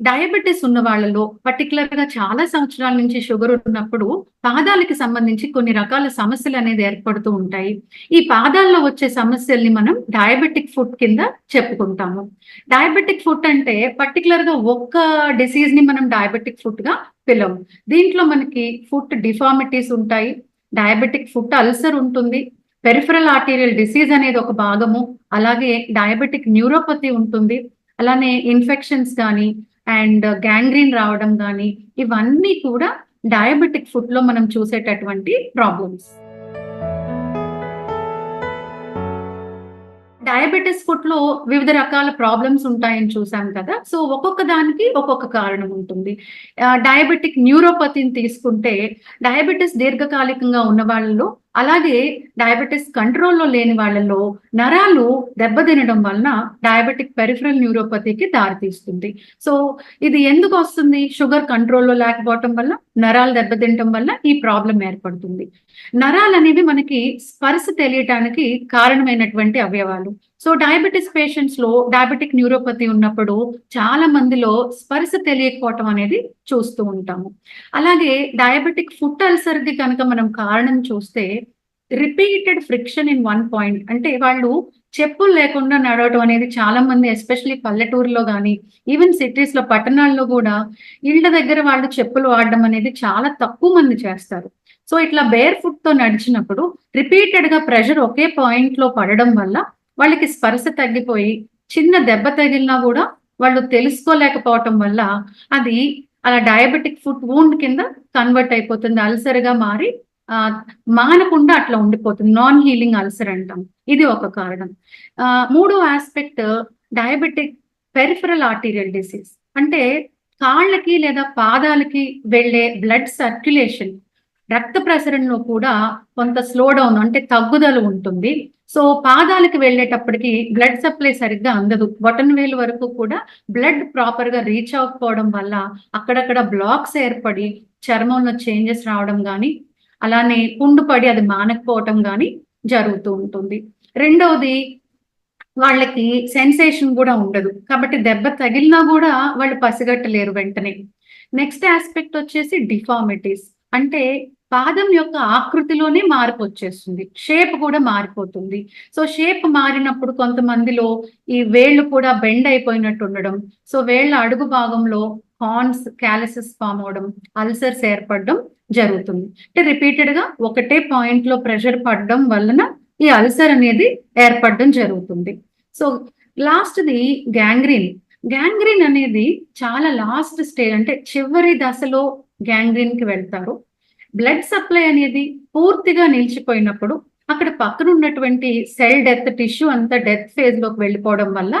Diabetes ఉన్న వాళ్ళలో పర్టికులర్గా చాలా సంవత్సరాల నుంచి షుగర్ ఉన్నప్పుడు పాదాలకి సంబంధించి కొన్ని రకాల సమస్యలు అనేది ఏర్పడుతూ ఉంటాయి. ఈ పాదాల్లో వచ్చే సమస్యల్ని మనం డయాబెటిక్ ఫుడ్ కింద చెప్పుకుంటాము. డయాబెటిక్ ఫుడ్ అంటే పర్టికులర్గా ఒక్క డిసీజ్ని మనం డయాబెటిక్ ఫుడ్గా పిలవం దీంట్లో మనకి ఫుట్ డిఫార్మిటీస్ ఉంటాయి. డయాబెటిక్ ఫుట్ అల్సర్ ఉంటుంది. పెరిఫరల్ ఆర్టీరియల్ డిసీజ్ అనేది ఒక భాగము. అలాగే డయాబెటిక్ న్యూరోపతి ఉంటుంది. అలానే ఇన్ఫెక్షన్స్ కానీ అండ్ గ్యాంగ్రీన్ రావడం కానీ ఇవన్నీ కూడా డయాబెటిక్ ఫుడ్లో మనం చూసేటటువంటి ప్రాబ్లమ్స్. డయాబెటిస్ ఫుడ్లో వివిధ రకాల ప్రాబ్లమ్స్ ఉంటాయని చూసాం కదా. సో ఒక్కొక్క దానికి ఒక్కొక్క కారణం ఉంటుంది. డయాబెటిక్ న్యూరోపతిని తీసుకుంటే డయాబెటిస్ దీర్ఘకాలికంగా ఉన్న వాళ్ళలో అలాగే డయాబెటిస్ కంట్రోల్లో లేని వాళ్ళలో నరాలు దెబ్బతినడం వలన డయాబెటిక్ పెరిఫరల్ న్యూరోపతికి దారితీస్తుంది. సో ఇది ఎందుకు వస్తుంది? షుగర్ కంట్రోల్లో లేకపోవటం వల్ల నరాలు దెబ్బతినటం వల్ల ఈ ప్రాబ్లం ఏర్పడుతుంది. నరాలు అనేవి మనకి స్పర్శ తెలియటానికి కారణమైనటువంటి అవయవాలు. సో డయాబెటిస్ పేషెంట్స్లో డయాబెటిక్ న్యూరోపతి ఉన్నప్పుడు చాలా మందిలో స్పర్శ తెలియకపోవటం అనేది చూస్తూ ఉంటాము. అలాగే డయాబెటిక్ ఫుట్ అల్సర్ది కనుక మనం కారణం చూస్తే repeated friction in one point అంటే వాళ్ళు చెప్పులు లేకుండా నడవటం అనేది చాలా మంది ఎస్పెషలీ పల్లెటూరులో కానీ ఈవెన్ సిటీస్లో పట్టణాల్లో కూడా ఇళ్ళ దగ్గర వాళ్ళు చెప్పులు వాడడం అనేది చాలా తక్కువ మంది చేస్తారు. సో ఇట్లా బేర్ ఫుట్తో నడిచినప్పుడు రిపీటెడ్గా ప్రెషర్ ఒకే పాయింట్లో పడడం వల్ల వాళ్ళకి స్పర్శ తగ్గిపోయి చిన్న దెబ్బ తగిలినా కూడా వాళ్ళు తెలుసుకోలేకపోవటం వల్ల అది అలా డయాబెటిక్ ఫుట్ వూండ్ కింద కన్వర్ట్ అయిపోతుంది అల్సర్గా మారి ఆ మానకుండా అట్లా ఉండిపోతుంది. నాన్ హీలింగ్ అల్సర్ అంటాం. ఇది ఒక కారణం. ఆ మూడో aspect diabetic peripheral arterial disease అంటే కాళ్ళకి లేదా పాదాలకి వెళ్ళే బ్లడ్ సర్క్యులేషన్ రక్త ప్రసరణలో కూడా కొంత స్లో డౌన్ అంటే తగ్గుదల ఉంటుంది. సో పాదాలకు వెళ్ళేటప్పటికి బ్లడ్ సప్లై సరిగ్గా అందదు. బటన్ వేలు వరకు కూడా బ్లడ్ ప్రాపర్గా రీచ్ అవ్వకపోవడం వల్ల అక్కడక్కడ బ్లాక్స్ ఏర్పడి చర్మంలో చేంజెస్ రావడం కానీ అలానే పుండు పడి అది మానకపోవటం కానీ జరుగుతూ ఉంటుంది. రెండవది వాళ్ళకి సెన్సేషన్ కూడా ఉండదు. కాబట్టి దెబ్బ తగిలినా కూడా వాళ్ళు పసిగట్టలేరు వెంటనే. నెక్స్ట్ ఆస్పెక్ట్ వచ్చేసి డిఫార్మిటీస్ అంటే పాదం యొక్క ఆకృతిలోనే మార్పు వచ్చేస్తుంది. షేప్ కూడా మారిపోతుంది. సో షేప్ మారినప్పుడు కొంతమందిలో ఈ వేళ్ళు కూడా బెండ్ అయిపోయినట్టు ఉండడం. సో వేళ్ళ అడుగు భాగంలో హార్న్స్ క్యాలసిస్ ఫామ్ అవడం అల్సర్స్ ఏర్పడడం జరుగుతుంది. అంటే రిపీటెడ్గా ఒకటే పాయింట్లో ప్రెషర్ పడడం వలన ఈ అల్సర్ అనేది ఏర్పడడం జరుగుతుంది. So లాస్ట్ది gangrene. గ్యాంగ్రీన్ అనేది చాలా లాస్ట్ స్టేజ్ అంటే చివరి దశలో గ్యాంగ్రీన్కి వెళ్తారు. బ్లడ్ సప్లై అనేది పూర్తిగా నిలిచిపోయినప్పుడు అక్కడ పక్కన ఉన్నటువంటి సెల్ డెత్ టిష్యూ అంతా డెత్ ఫేజ్లోకి వెళ్ళిపోవడం వల్ల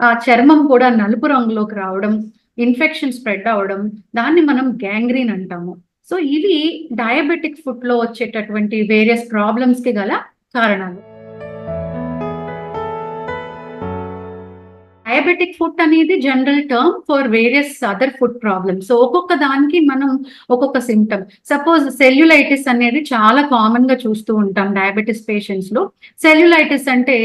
ఆ చర్మం కూడా నలుపు రంగులోకి రావడం ఇన్ఫెక్షన్ స్ప్రెడ్ అవడం దాన్ని మనం గ్యాంగ్రీన్ అంటాము. సో ఇవి డయాబెటిక్ ఫుడ్లో వచ్చేటటువంటి వేరియస్ ప్రాబ్లమ్స్కి గల కారణాలు. డయాబెటిక్ ఫుడ్ అనేది general term for various other foot problems so ఒక్కొక్క దానికి మనం ఒక్కొక్క సిమ్టమ్ సపోజ్ సెల్యులైటిస్ అనేది చాలా కామన్గా చూస్తూ ఉంటాం డయాబెటిస్ పేషెంట్స్లో. సెల్యులైటిస్ అంటే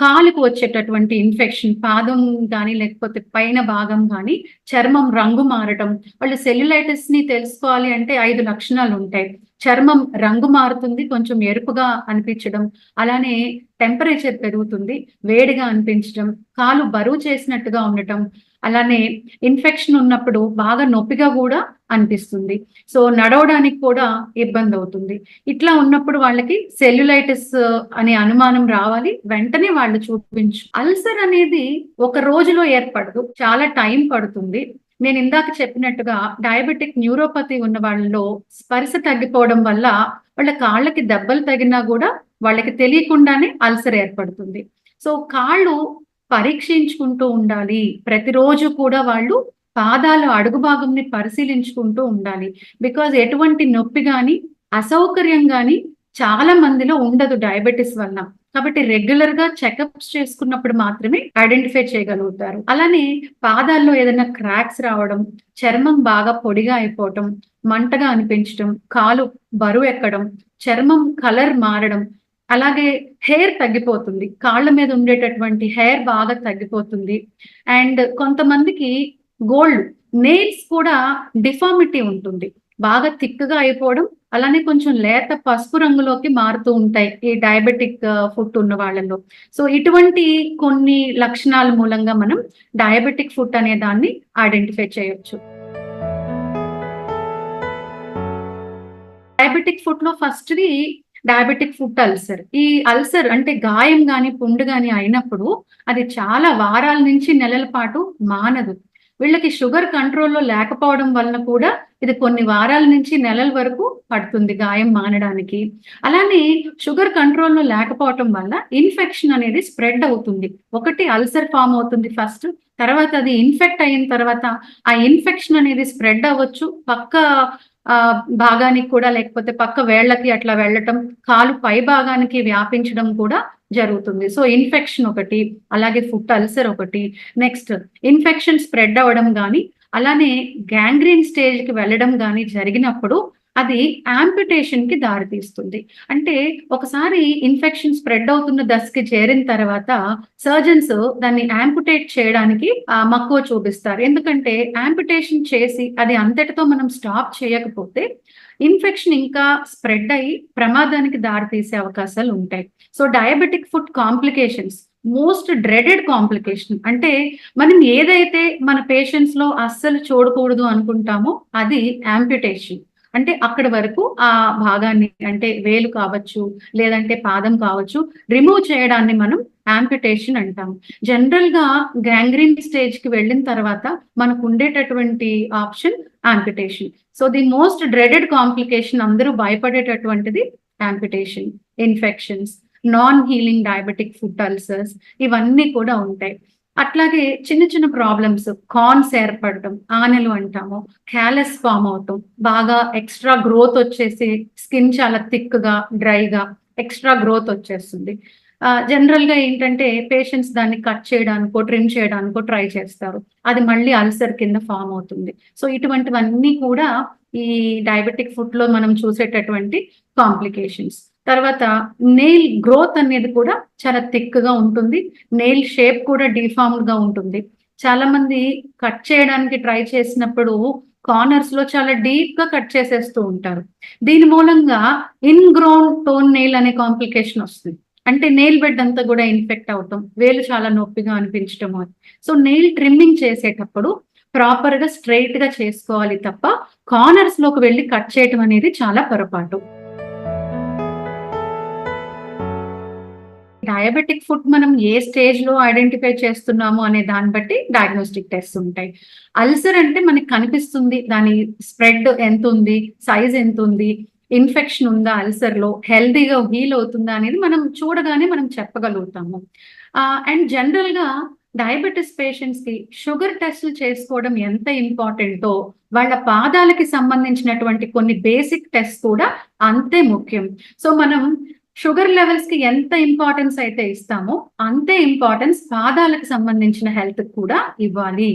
కాలుకు వచ్చేటటువంటి ఇన్ఫెక్షన్ పాదం కానీ లేకపోతే పైన భాగం కానీ చర్మం రంగు మారటం. వాళ్ళు సెల్యులైటిస్ని తెలుసుకోవాలి అంటే ఐదు లక్షణాలు ఉంటాయి. చర్మం రంగు మారుతుంది కొంచెం ఎరుపుగా అనిపించడం అలానే టెంపరేచర్ పెరుగుతుంది వేడిగా అనిపించడం కాలు బరువు చేసినట్టుగా ఉండటం అలానే ఇన్ఫెక్షన్ ఉన్నప్పుడు బాగా నొప్పిగా కూడా అనిపిస్తుంది. సో నడవడానికి కూడా ఇబ్బంది అవుతుంది. ఇట్లా ఉన్నప్పుడు వాళ్ళకి సెల్యులైటిస్ అనే అనుమానం రావాలి. వెంటనే వాళ్ళు చూపించు అల్సర్ అనేది ఒక రోజులో ఏర్పడదు. చాలా టైం పడుతుంది. నేను ఇందాక చెప్పినట్టుగా డయాబెటిక్ న్యూరోపతి ఉన్న వాళ్ళలో స్పర్శ తగ్గిపోవడం వల్ల వాళ్ళ కాళ్ళకి దెబ్బలు తగినా కూడా వాళ్ళకి తెలియకుండానే అల్సర్ ఏర్పడుతుంది. సో కాళ్ళు పరీక్షించుకుంటూ ఉండాలి. ప్రతిరోజు కూడా వాళ్ళు పాదాలు అడుగు భాగంని పరిశీలించుకుంటూ ఉండాలి. బికాజ్ ఎటువంటి నొప్పి కానీ అసౌకర్యం కానీ చాలా మందిలో ఉండదు డయాబెటీస్ వల్ల కాబట్టి రెగ్యులర్గా చెకప్స్ చేసుకున్నప్పుడు మాత్రమే ఐడెంటిఫై చేయగలుగుతారు. అలానే పాదాల్లో ఏదైనా క్రాక్స్ రావడం చర్మం బాగా పొడిగా అయిపోవటం మంటగా అనిపించడం కాలు బరువు ఎక్కడం చర్మం కలర్ మారడం అలాగే హెయిర్ తగ్గిపోతుంది. కాళ్ళ మీద ఉండేటటువంటి హెయిర్ బాగా తగ్గిపోతుంది. అండ్ కొంతమందికి గోల్డ్ నెయిల్స్ కూడా డిఫార్మిటీ ఉంటుంది. బాగా థిక్గా అయిపోవడం అలానే కొంచెం లేత పసుపు రంగులోకి మారుతూ ఉంటాయి ఈ డయాబెటిక్ ఫుడ్ uh, ఉన్న వాళ్ళలో. సో ఇటువంటి కొన్ని లక్షణాల మూలంగా మనం డయాబెటిక్ ఫుడ్ అనే దాన్ని ఐడెంటిఫై చేయొచ్చు. డయాబెటిక్ ఫుడ్లో ఫస్ట్ది డయాబెటిక్ ఫుడ్ అల్సర్ ఈ అల్సర్ అంటే గాయం కానీ పుండు కానీ అయినప్పుడు అది చాలా వారాల నుంచి నెలల పాటు మానదు. వీళ్ళకి షుగర్ కంట్రోల్లో లేకపోవడం వలన కూడా ఇది కొన్ని వారాల నుంచి నెలల వరకు పడుతుంది గాయం మానడానికి. అలానే షుగర్ కంట్రోల్లో లేకపోవటం వల్ల ఇన్ఫెక్షన్ అనేది స్ప్రెడ్ అవుతుంది. ఒకటి అల్సర్ ఫామ్ అవుతుంది ఫస్ట్ తర్వాత అది ఇన్ఫెక్ట్ అయిన తర్వాత ఆ ఇన్ఫెక్షన్ అనేది స్ప్రెడ్ అవ్వచ్చు. పక్క ఆ భాగానికి కూడా లేకపోతే పక్క వేళ్ళకి అట్లా వెళ్ళటం కాలు పై భాగానికి వ్యాపించడం కూడా జరుగుతుంది. సో ఇన్ఫెక్షన్ ఒకటి అలాగే ఫుట్ అల్సర్ ఒకటి నెక్స్ట్ ఇన్ఫెక్షన్ స్ప్రెడ్ అవ్వడం కానీ అలానే గ్యాంగ్రీన్ స్టేజ్కి వెళ్ళడం కానీ జరిగినప్పుడు అది యాంపిటేషన్కి దారితీస్తుంది అంటే ఒకసారి ఇన్ఫెక్షన్ స్ప్రెడ్ అవుతున్న దశకి చేరిన తర్వాత సర్జన్స్ దాన్ని యాంపిటేట్ చేయడానికి మక్కువ చూపిస్తారు. ఎందుకంటే యాంపిటేషన్ చేసి అది అంతటితో మనం స్టాప్ చేయకపోతే ఇన్ఫెక్షన్ ఇంకా స్ప్రెడ్ అయ్యి ప్రమాదానికి దారితీసే అవకాశాలు ఉంటాయి. So diabetic foot complications most dreaded complication అంటే మనం ఏదైతే మన పేషెంట్స్లో అస్సలు చూడకూడదు అనుకుంటామో అది యాంపిటేషన్ అంటే అక్కడ వరకు ఆ భాగాన్ని అంటే వేలు కావచ్చు లేదంటే పాదం కావచ్చు రిమూవ్ చేయడాన్ని మనం యాంపిటేషన్ అంటాం జనరల్గా గ్యాంగ్రీన్ స్టేజ్కి వెళ్ళిన తర్వాత మనకు ఉండేటటువంటి option amputation so the most dreaded complication అందరూ భయపడేటటువంటిది amputation infections non healing diabetic foot ulcers ఇవన్నీ కూడా ఉంటాయి. అట్లాగే చిన్న చిన్న ప్రాబ్లమ్స్ కార్న్స్ ఏర్పడటం ఆనెలు అంటాము క్యాలెస్ ఫామ్ అవటం బాగా ఎక్స్ట్రా గ్రోత్ వచ్చేసి స్కిన్ చాలా థిక్గా డ్రైగా ఎక్స్ట్రా గ్రోత్ వచ్చేస్తుంది. జనరల్గా ఏంటంటే పేషెంట్స్ దాన్ని కట్ చేయడానికో ట్రిమ్ చేయడానికో ట్రై చేస్తారు. అది మళ్ళీ అల్సర్ కింద ఫామ్ అవుతుంది. సో ఇటువంటివన్నీ కూడా ఈ డయాబెటిక్ ఫుడ్లో మనం చూసేటటువంటి కాంప్లికేషన్స్ తర్వాత నెయిల్ గ్రోత్ అనేది కూడా చాలా థిక్గా ఉంటుంది. నెయిల్ షేప్ కూడా డిఫార్మ్డ్గా ఉంటుంది. చాలా మంది కట్ చేయడానికి ట్రై చేసినప్పుడు కార్నర్స్లో చాలా డీప్గా కట్ చేసేస్తూ ఉంటారు. దీని మూలంగా ఇన్ గ్రోన్ టోన్ నెయిల్ అనే కాంప్లికేషన్ వస్తుంది. అంటే నెయిల్ బెడ్ అంతా కూడా ఇన్ఫెక్ట్ అవటం వేలు చాలా నొప్పిగా అనిపించడం సో నెయిల్ ట్రిమ్మింగ్ చేసేటప్పుడు ప్రాపర్గా స్ట్రైట్గా చేసుకోవాలి తప్ప కార్నర్స్లోకి వెళ్ళి కట్ చేయటం అనేది చాలా పొరపాటు. డయాబెటిక్ ఫుడ్ మనం ఏ స్టేజ్లో ఐడెంటిఫై చేస్తున్నాము అనే దాన్ని బట్టి డయాగ్నోస్టిక్ టెస్ట్ ఉంటాయి. అల్సర్ అంటే మనకి కనిపిస్తుంది దాని స్ప్రెడ్ ఎంత ఉంది సైజ్ ఎంత ఉంది ఇన్ఫెక్షన్ ఉందా అల్సర్లో హెల్దీగా హీల్ అవుతుందా అనేది మనం చూడగానే మనం చెప్పగలుగుతాము. అండ్ జనరల్గా డయాబెటీస్ పేషెంట్స్కి షుగర్ టెస్ట్లు చేసుకోవడం ఎంత ఇంపార్టెంటో వాళ్ళ పాదాలకి సంబంధించినటువంటి కొన్ని బేసిక్ టెస్ట్ కూడా అంతే ముఖ్యం. సో మనం షుగర్ లెవెల్స్కి ఎంత ఇంపార్టెన్స్ అయితే ఇస్తామో అంతే ఇంపార్టెన్స్ పాదాలకు సంబంధించిన హెల్త్ కూడా ఇవ్వాలి.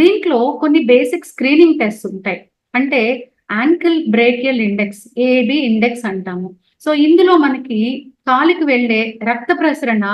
దీంట్లో కొన్ని బేసిక్ స్క్రీనింగ్ టెస్ట్ ఉంటాయి. అంటే ankle brachial index AB index అంటాము. సో ఇందులో మనకి కాలికి వెళ్ళే రక్త ప్రసరణ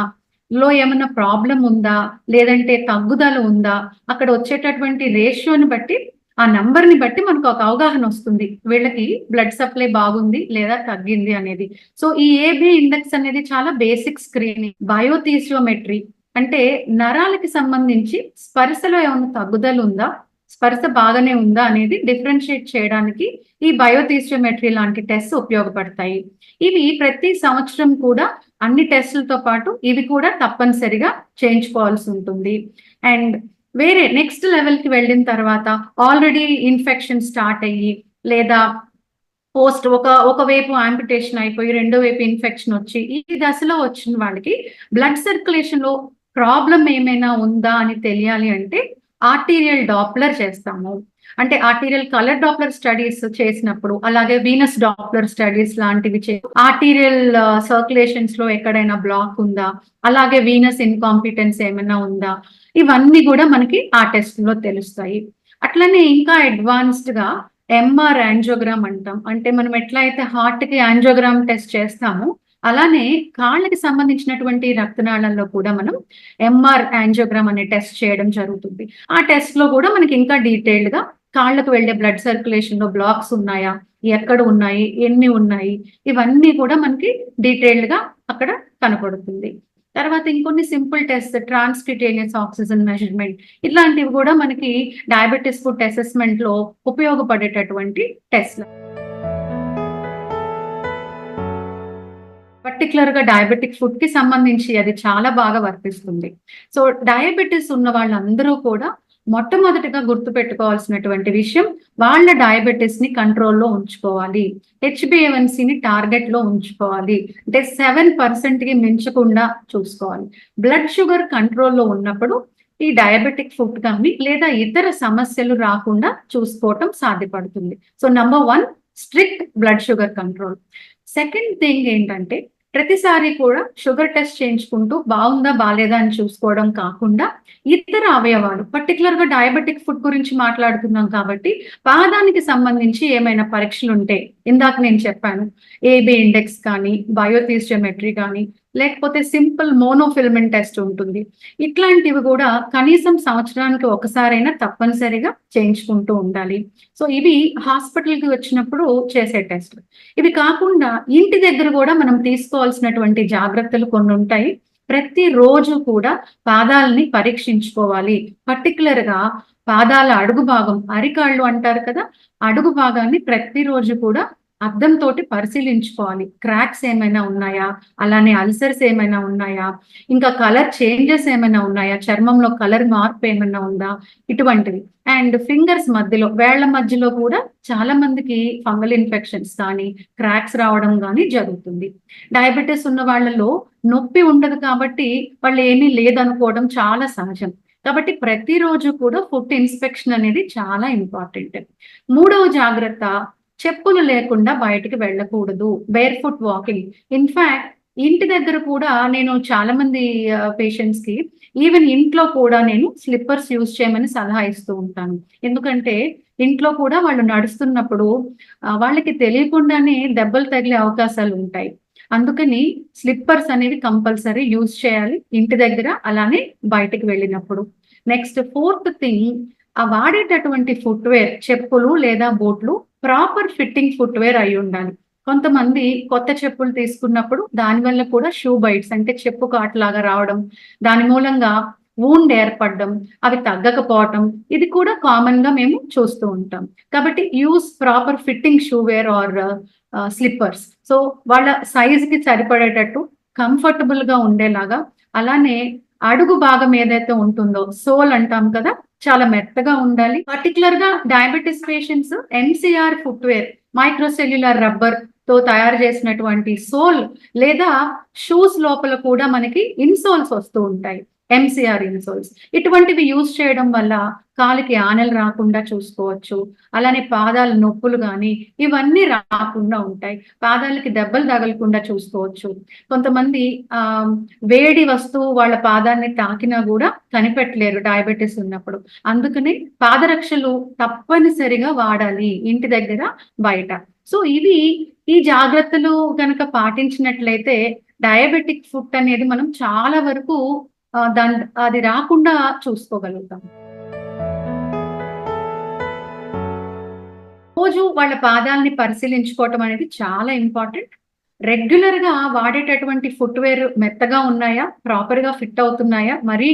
లో ఏమైనా ప్రాబ్లం ఉందా? లేదంటే తగ్గుదల ఉందా? అక్కడ వచ్చేటటువంటి రేషియోని బట్టి ఆ నంబర్ని బట్టి మనకు ఒక అవగాహన వస్తుంది. వీళ్ళకి బ్లడ్ సప్లై బాగుంది లేదా తగ్గింది అనేది. సో ఈ ఏబి ఇండెక్స్ అనేది చాలా బేసిక్ స్క్రీనింగ్ బయోథీసియోమెట్రీ అంటే నరాలకి సంబంధించి స్పర్శలో ఏమైనా తగ్గుదల ఉందా స్పర్శ బాగానే ఉందా అనేది డిఫరెన్షియేట్ చేయడానికి ఈ బయోథీసియోమెట్రీ లాంటి టెస్ట్ ఉపయోగపడతాయి. ఇవి ప్రతి సంవత్సరం కూడా అన్ని టెస్టులతో పాటు ఇవి కూడా తప్పనిసరిగా చేయించుకోవాల్సి ఉంటుంది. అండ్ వేరే నెక్స్ట్ లెవెల్కి వెళ్ళిన తర్వాత ఆల్రెడీ ఇన్ఫెక్షన్ స్టార్ట్ అయ్యి లేదా పోస్ట్ ఒక ఒకవైపు ఆంపిటేషన్ అయిపోయి రెండో వైపు ఇన్ఫెక్షన్ వచ్చి ఈ దశలో వచ్చిన వాళ్ళకి బ్లడ్ సర్క్యులేషన్లో ప్రాబ్లం ఏమైనా ఉందా అని తెలియాలి అంటే ఆర్టీరియల్ డాప్లర్ చేస్తాము. అంటే ఆర్టీరియల్ కలర్ డాప్లర్ స్టడీస్ చేసినప్పుడు అలాగే వీనస్ డాప్లర్ స్టడీస్ లాంటివి చే ఆర్టీరియల్ సర్క్యులేషన్స్ uh, లో ఎక్కడైనా బ్లాక్ ఉందా? అలాగే వీనస్ ఇన్కాంపిటెన్స్ ఏమైనా ఉందా? ఇవన్నీ కూడా మనకి ఆ టెస్ట్లో తెలుస్తాయి. అట్లనే ఇంకా అడ్వాన్స్డ్గా ఎంఆర్ యాంజియోగ్రామ్ అంటాం. అంటే మనం ఎట్లా అయితే హార్ట్కి యాంజియోగ్రామ్ టెస్ట్ చేస్తామో అలానే కాళ్ళకి సంబంధించినటువంటి రక్తనాళాల్లో కూడా మనం ఎంఆర్ యాంజియోగ్రామ్ అనే టెస్ట్ చేయడం జరుగుతుంది. ఆ టెస్ట్లో కూడా మనకి ఇంకా డీటెయిల్డ్గా కాళ్ళకు వెళ్ళే బ్లడ్ సర్క్యులేషన్లో బ్లాక్స్ ఉన్నాయా? ఎక్కడ ఉన్నాయి? ఎన్ని ఉన్నాయి? ఇవన్నీ కూడా మనకి డీటెయిల్డ్గా అక్కడ కనపడుతుంది. తర్వాత ఇంకొన్ని simple test transcutaneous oxygen measurement ఇట్లాంటివి కూడా మనకి డయాబెటీస్ ఫుడ్ అసెస్మెంట్లో ఉపయోగపడేటటువంటి టెస్ట్ పర్టికులర్గా డయాబెటిక్ ఫుడ్కి సంబంధించి అది చాలా బాగా వర్తిస్తుంది. సో డయాబెటీస్ ఉన్న వాళ్ళందరూ కూడా మొట్టమొదటిగా గుర్తు పెట్టుకోవాల్సినటువంటి విషయం వాళ్ళ డయాబెటీస్ని కంట్రోల్లో ఉంచుకోవాలి. హెచ్బిఏవన్సీని టార్గెట్లో ఉంచుకోవాలి. అంటే సెవెన్ పర్సెంట్కి మించకుండా చూసుకోవాలి. బ్లడ్ షుగర్ కంట్రోల్లో ఉన్నప్పుడు ఈ డయాబెటిక్ ఫుడ్ కానీ లేదా ఇతర సమస్యలు రాకుండా చూసుకోవటం సాధ్యపడుతుంది. So number one strict blood sugar control second thing ఏంటంటే ప్రతిసారి కూడా షుగర్ టెస్ట్ చేయించుకుంటూ బాగుందా బాగాలేదా అని చూసుకోవడం కాకుండా ఇతర అవయవాలు పర్టికులర్గా డయాబెటిక్ ఫుడ్ గురించి మాట్లాడుతున్నాం కాబట్టి పాదానికి సంబంధించి ఏమైనా పరీక్షలు ఉంటే ఇందాక నేను చెప్పాను ఏబి ఇండెక్స్ కానీ బయోథిస్టోమెట్రీ కానీ లేకపోతే సింపుల్ మోనోఫిల్మెంట్ టెస్ట్ ఉంటుంది. ఇట్లాంటివి కూడా కనీసం సంవత్సరానికి ఒకసారైనా తప్పనిసరిగా చేయించుకుంటూ ఉండాలి. సో ఇవి హాస్పిటల్కి వచ్చినప్పుడు చేసే టెస్ట్. ఇవి కాకుండా ఇంటి దగ్గర కూడా మనం తీసుకోవాల్సినటువంటి జాగ్రత్తలు కొన్ని ఉంటాయి. ప్రతి రోజు కూడా పాదాలని పరీక్షించుకోవాలి. పర్టికులర్గా పాదాల అడుగు భాగం అరికాళ్ళు అంటారు కదా అడుగు భాగాన్ని ప్రతిరోజు కూడా అద్దంతో పరిశీలించుకోవాలి. క్రాక్స్ ఏమైనా ఉన్నాయా? అలానే అల్సర్స్ ఏమైనా ఉన్నాయా? ఇంకా కలర్ చేంజెస్ ఏమైనా ఉన్నాయా? చర్మంలో కలర్ మార్పు ఏమైనా ఉందా? ఇటువంటివి. అండ్ ఫింగర్స్ మధ్యలో వేళ్ళ మధ్యలో కూడా చాలా మందికి ఫంగల్ ఇన్ఫెక్షన్స్ కానీ క్రాక్స్ రావడం కానీ జరుగుతుంది. డయాబెటీస్ ఉన్న వాళ్ళలో నొప్పి ఉండదు కాబట్టి వాళ్ళు ఏమీ లేదనుకోవడం చాలా సహజం. కాబట్టి ప్రతిరోజు కూడా ఫుడ్ ఇన్స్పెక్షన్ అనేది చాలా ఇంపార్టెంట్. మూడవ జాగ్రత్త చెప్పులు లేకుండా బయటికి వెళ్ళకూడదు. బేర్ ఫుట్ వాకింగ్ ఇన్ఫాక్ట్ ఇంటి దగ్గర కూడా నేను చాలా మంది పేషెంట్స్కి ఈవెన్ ఇంట్లో కూడా నేను స్లిప్పర్స్ యూజ్ చేయమని సలహా ఇస్తూ ఉంటాను. ఎందుకంటే ఇంట్లో కూడా వాళ్ళు నడుస్తున్నప్పుడు వాళ్ళకి తెలియకుండానే దెబ్బలు తగిలే అవకాశాలు ఉంటాయి. అందుకని స్లిప్పర్స్ అనేవి కంపల్సరీ యూజ్ చేయాలి ఇంటి దగ్గర అలానే బయటికి వెళ్ళినప్పుడు. నెక్స్ట్ ఫోర్త్ థింగ్ ఆ వాడేటటువంటి ఫుట్వేర్ చెప్పులు లేదా బూట్లు ప్రాపర్ ఫిట్టింగ్ ఫుట్వేర్ అయి ఉండాలి. కొంతమంది కొత్త చెప్పులు తీసుకున్నప్పుడు దానివల్ల కూడా షూ బైట్స్ అంటే చెప్పు కాట్లాగా రావడం దాని మూలంగా వూండ్ ఏర్పడడం అవి తగ్గకపోవటం ఇది కూడా కామన్గా మేము చూస్తూ ఉంటాం. కాబట్టి use proper fitting shoe wear or slippers so వాళ్ళ సైజ్కి సరిపడేటట్టు కంఫర్టబుల్గా ఉండేలాగా అలానే అడుగు భాగం ఏదైతే ఉంటుందో సోల్ అంటాం కదా చాలా మెత్తగా ఉండాలి. పర్టికులర్గా diabetes patients NCR footwear microcellular రబ్బర్తో తయారు చేసినటువంటి సోల్ లేదా షూస్ లోపల కూడా మనకి ఇన్సోల్స్ వస్తూ ఉంటాయి. ఎంసీఆర్ ఇన్సోల్స్ ఇటువంటివి యూజ్ చేయడం వల్ల కాలికి ఆనెలు రాకుండా చూసుకోవచ్చు. అలానే పాదాల నొప్పులు కానీ ఇవన్నీ రాకుండా ఉంటాయి. పాదాలకి దెబ్బలు తగలకుండా చూసుకోవచ్చు. కొంతమంది ఆ వేడి వస్తువు వాళ్ళ పాదాన్ని తాకినా కూడా కనిపెట్టలేరు డయాబెటీస్ ఉన్నప్పుడు. అందుకని పాదరక్షలు తప్పనిసరిగా వాడాలి ఇంటి దగ్గర బయట. సో ఇవి ఈ జాగ్రత్తలు కనుక పాటించినట్లయితే డయాబెటిక్ ఫుడ్ అనేది మనం చాలా వరకు దాని అది రాకుండా చూసుకోగలుగుతాం. రోజు వాళ్ళ పాదాలని పరిశీలించుకోవటం అనేది చాలా ఇంపార్టెంట్. రెగ్యులర్గా వాడేటటువంటి ఫుట్వేర్ మెత్తగా ఉన్నాయా ప్రాపర్గా ఫిట్ అవుతున్నాయా మరీ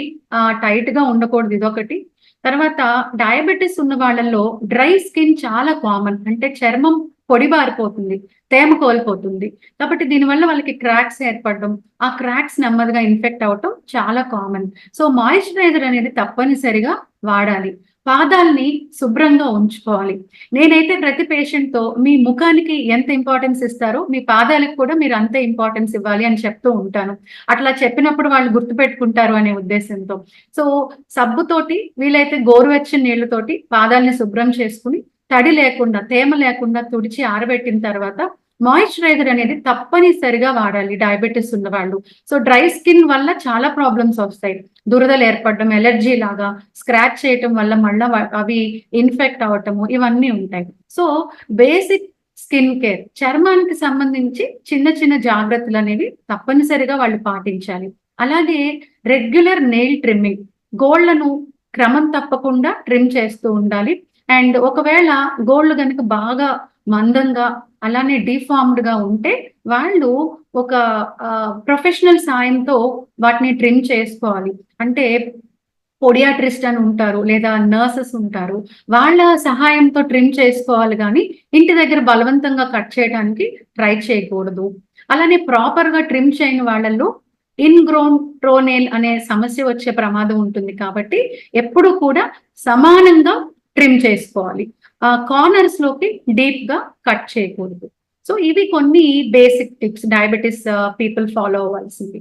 టైట్గా ఉండకూడదు ఇదొకటి. తర్వాత డయాబెటీస్ ఉన్న వాళ్ళల్లో డ్రై స్కిన్ చాలా కామన్. అంటే చర్మం పొడిబారిపోతుంది తేమ కోల్పోతుంది. కాబట్టి దీనివల్ల వాళ్ళకి క్రాక్స్ ఏర్పడడం ఆ క్రాక్స్ నెమ్మదిగా ఇన్ఫెక్ట్ అవటం చాలా కామన్. సో మాయిశ్చరైజర్ అనేది తప్పనిసరిగా వాడాలి. పాదాల్ని శుభ్రంగా ఉంచుకోవాలి. నేనైతే ప్రతి పేషెంట్తో మీ ముఖానికి ఎంత ఇంపార్టెన్స్ ఇస్తారో మీ పాదాలకు కూడా మీరు అంతే ఇంపార్టెన్స్ ఇవ్వాలి అని చెప్తూ ఉంటాను. అట్లా చెప్పినప్పుడు వాళ్ళు గుర్తుపెట్టుకుంటారు అనే ఉద్దేశంతో. సో సబ్బుతోటి వీలైతే గోరువెచ్చని నీళ్ళతోటి పాదాలని శుభ్రం చేసుకుని తడి లేకుండా తేమ లేకుండా తుడిచి ఆరబెట్టిన తర్వాత మాయిశ్చరైజర్ అనేది తప్పనిసరిగా వాడాలి డయాబెటీస్ ఉన్న వాళ్ళు సో డ్రై స్కిన్ వల్ల చాలా ప్రాబ్లమ్స్ వస్తాయి. దురదలు ఏర్పడడం ఎలర్జీ లాగా స్క్రాచ్ చేయటం వల్ల మళ్ళీ అవి ఇన్ఫెక్ట్ అవటము ఇవన్నీ ఉంటాయి. సో బేసిక్ స్కిన్ కేర్ చర్మానికి సంబంధించి చిన్న చిన్న జాగ్రత్తలు అనేవి తప్పనిసరిగా వాళ్ళు పాటించాలి. అలాగే రెగ్యులర్ నెయిల్ ట్రిమ్మింగ్ గోళ్ళను క్రమం తప్పకుండా ట్రిమ్ చేస్తూ ఉండాలి. అండ్ ఒకవేళ గోల్డ్ కనుక బాగా మందంగా అలానే డిఫార్మ్డ్గా ఉంటే వాళ్ళు ఒక ప్రొఫెషనల్ సాయంతో వాటిని ట్రిమ్ చేసుకోవాలి. అంటే పొడియాట్రిస్ట్ అని ఉంటారు లేదా నర్సెస్ ఉంటారు. వాళ్ళ సహాయంతో ట్రిమ్ చేసుకోవాలి కానీ ఇంటి దగ్గర బలవంతంగా కట్ చేయడానికి ట్రై చేయకూడదు. అలానే ప్రాపర్గా ట్రిమ్ చేయని వాళ్ళల్లో ఇన్గ్రోన్ ట్రోనేల్ అనే సమస్య వచ్చే ప్రమాదం ఉంటుంది కాబట్టి ఎప్పుడు కూడా సమానంగా ట్రిమ్ చేసుకోవాలి. ఆ కార్నర్స్లోకి డీప్గా కట్ చేయకూడదు. సో ఇవి కొన్ని basic tips diabetes people follow అవ్వాల్సింది.